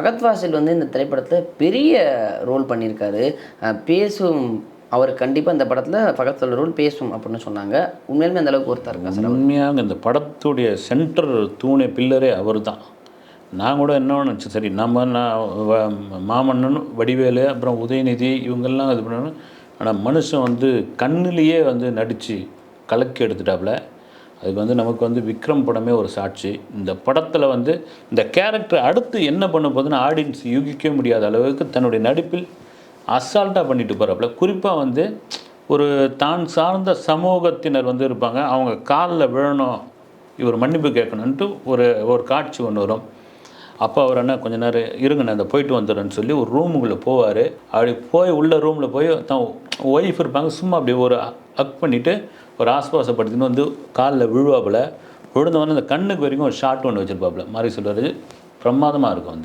பகத் வாசல் வந்து இந்த திரைப்படத்தில் பெரிய ரோல் பண்ணியிருக்காரு. பேசும் அவர் கண்டிப்பாக இந்த படத்தில் பகத்தில் ரோல் பேசும் அப்படின்னு சொன்னாங்க. உண்மையிலுமே அந்த அளவுக்கு ஒருத்தர் இருக்கா சார் உண்மையாக இந்த படத்துடைய சென்டர் தூணே பில்லரே அவர் தான் நான் கூட என்ன நினச்சேன் சரி நம்ம நான் மாமன்னன் வடிவேலு அப்புறம் உதயநிதி இவங்கெல்லாம் இது பண்ணணும். ஆனால் மனுஷன் வந்து கண்ணிலேயே வந்து நடித்து கலக்கி எடுத்துட்டாப்புல அதுக்கு வந்து நமக்கு வந்து விக்ரம் படமே ஒரு சாட்சி. இந்த படத்தில் வந்து இந்த கேரக்டர் அடுத்து என்ன பண்ண போதுன்னு ஆடியன்ஸ் யூகிக்கவே முடியாத அளவுக்கு தன்னுடைய நடிப்பில் அசால்ட்டாக பண்ணிட்டு போகிறாப்புல குறிப்பாக வந்து ஒரு தான் சார்ந்த சமூகத்தினர் வந்து இருப்பாங்க. அவங்க காலில் விழணும். இவர் மன்னிப்பு கேட்கணுன்ட்டு ஒரு ஒரு காட்சி ஒன்று வரும். அப்போ அவர் என்ன கொஞ்ச நேரம் இருங்க நான் இந்த போயிட்டு வந்துடுறேன்னு சொல்லி ஒரு ரூமுக்குள்ளே போவார். அப்படி போய் உள்ள ரூமில் போய் தான் ஒய்ஃப் இருப்பாங்க சும்மா அப்படி ஒரு அக் பண்ணிவிட்டு ஒரு ஆஸ்வாசப்படுத்தின்னு வந்து காலில் விழுவாப்புல. விழுந்தவொடனே அந்த கண்ணுக்கு வரைக்கும் ஒரு ஷார்ட் ஒன்று வச்சுருப்பாப்புல. மாதிரி சொல்கிறாரு பிரமாதமாக இருக்கும் வந்து.